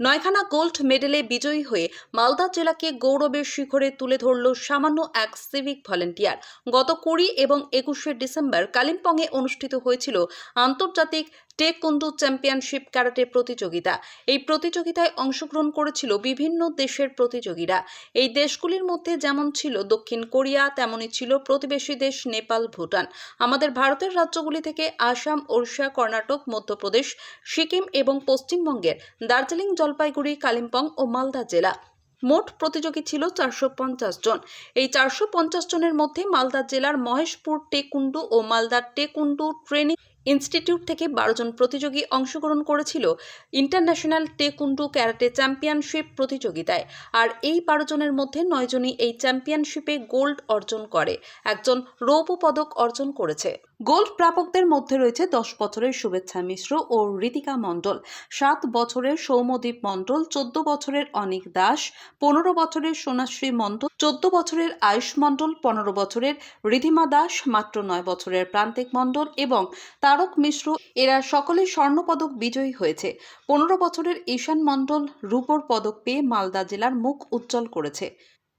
নয়খানা gold মেডেলে বিজয়ী হয়ে মালদা জেলাকে গৌরবের শিখরে তুলে ধরল সামান্য এক সিভিক ভলেন্টিয়ার গত কুড়ি এবং একুশে ডিসেম্বর কালিম্পংয়ে অনুষ্ঠিত হয়েছিল আন্তর্জাতিক টেককুন্ডু চ্যাম্পিয়নশিপ ক্যারাটে প্রতিযোগিতা। এই প্রতিযোগিতায় অংশগ্রহণ করেছিল বিভিন্ন দেশের প্রতিযোগীরা। এই দেশগুলির মধ্যে যেমন ছিল দক্ষিণ কোরিয়া, তেমনই ছিল প্রতিবেশী দেশ নেপাল, ভুটান। আমাদের ভারতের রাজ্যগুলি থেকে আসাম, ওড়িশা, কর্ণাটক, মধ্যপ্রদেশ, সিকিম এবং পশ্চিমবঙ্গের দার্জিলিং জলপাইগুড়ি, কালিম্পং ও মালদা জেলা। মোট প্রতিযোগী ছিল চারশো পঞ্চাশ জন। এই চারশো পঞ্চাশ জনের মধ্যে মালদা জেলার মহেশপুর টেকুন্ডু ও মালদার টেকুন্ডু ট্রেনিং ইনস্টিটিউট থেকে বারো জন প্রতিযোগী অংশগ্রহণ করেছিল ইন্টারন্যাশনাল টেকুন্ডু ক্যারাটে চ্যাম্পিয়নশিপ প্রতিযোগিতায়। আর এই বারো জনের মধ্যে নয় জনই এই চ্যাম্পিয়নশিপে গোল্ড অর্জন করে, একজন রৌপ্য পদক অর্জন করেছে। গোল্ড প্রাপকদের মধ্যে রয়েছে দশ বছরের শুভেচ্ছা মিশ্র ও ঋতিকা মণ্ডল। সাত বছরের সৌমদীপ মণ্ডল, চোদ্দ বছরের অনিক দাস, পনেরো বছরের সোনাশ্রী মণ্ডল, চোদ্দ বছরের আয়ুষ মণ্ডল, পনেরো বছরের রিধিমা দাস, মাত্র নয় বছরের প্রান্তিক মণ্ডল এবং তারক মিশ্র। এরা সকলে স্বর্ণপদক বিজয়ী হয়েছে। পনেরো বছরের ঈশান মণ্ডল রূপর পদক পেয়ে মালদা জেলার মুখ উজ্জ্বল করেছে।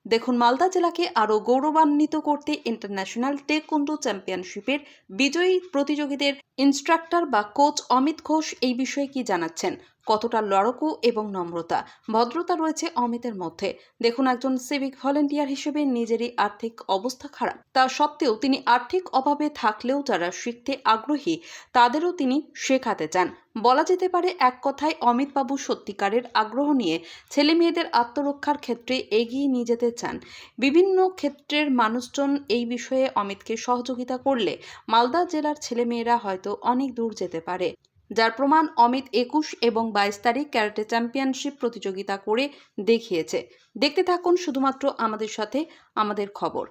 দেখুন, মালদা জেলাকে আরও গৌরবান্বিত করতে ইন্টারন্যাশনাল টেকুন্ডু চ্যাম্পিয়নশিপের বিজয়ী প্রতিযোগীদের ইনস্ট্রাক্টর বা কোচ অমিত ঘোষ এই বিষয়ে কি জানাচ্ছেন? কতটা লড়কু এবং নম্রতা। ভদ্রতা রয়েছে অমিতের মধ্যে। দেখুন একজন সিভিক ভলেন্টিয়ার হিসেবে নিজেরই আর্থিক অবস্থা খারাপ। তা সত্ত্বেও তিনি আর্থিক অভাবে থাকলেও যারা শিখতে আগ্রহী, তাদেরও তিনি শেখাতে চান। বলা যেতে পারে এক কথায় অমিতবাবু সত্যিকারের আগ্রহ নিয়ে ছেলে মেয়েদের আত্মরক্ষার ক্ষেত্রে এগিয়ে নিয়ে যেতে চান। বিভিন্ন ক্ষেত্রের মানুষজন এই বিষয়ে অমিতকে সহযোগিতা করলে মালদা জেলার ছেলেমেয়েরা হয়তো অনেক দূর যেতে পারে। যার প্রমাণ অমিত একুশ এবং বাইশ তারিখ ক্যারাটে চ্যাম্পিয়নশিপ প্রতিযোগিতা করে দেখিয়েছে। দেখতে থাকুন শুধুমাত্র আমাদের সাথে আমাদের খবর।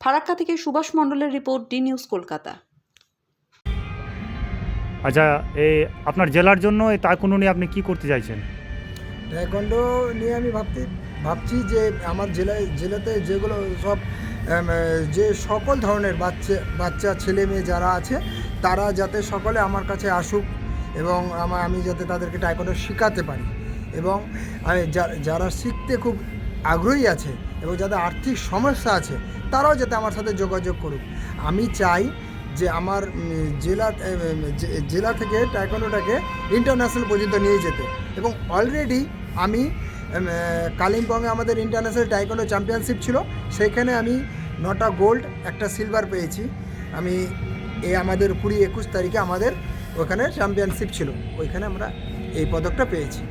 ফারাক্কা থেকে সুভাষ মণ্ডলের রিপোর্ট ডি নিউজ কলকাতা। আচ্ছা এই আপনার জেলার জন্য এই তাইকুন্ডু নিয়ে আপনি কি করতে চাইছেন? টাইকন্ডো নিয়ে আমি ভাবতে ভাবছি যে আমার জেলায় জেলাতে যেগুলো সব যে সকল ধরনের বাচ্চা বাচ্চা ছেলে মেয়ে যারা আছে তারা যাতে সকলে আমার কাছে আসুক এবং আমার আমি যাতে তাদেরকে টাইকন্ডো শেখাতে পারি এবং যারা শিখতে খুব আগ্রহী আছে এবং যাদের আর্থিক সমস্যা আছে, তারাও যাতে আমার সাথে যোগাযোগ করুক। আমি চাই যে আমার জেলা জেলা থেকে টাইকন্ডোটাকে ইন্টারন্যাশনাল পর্যন্ত নিয়ে যেতে এবং অলরেডি আমি কালিম্পংয়ে আমাদের ইন্টারন্যাশনাল টাইকন্ডো চ্যাম্পিয়নশিপ ছিল সেইখানে আমি নটা গোল্ড একটা সিলভার পেয়েছি। আমি এই আমাদের কুড়ি একুশ তারিখে আমাদের ওখানে চ্যাম্পিয়নশিপ ছিল। ওইখানে আমরা এই পদকটা পেয়েছি।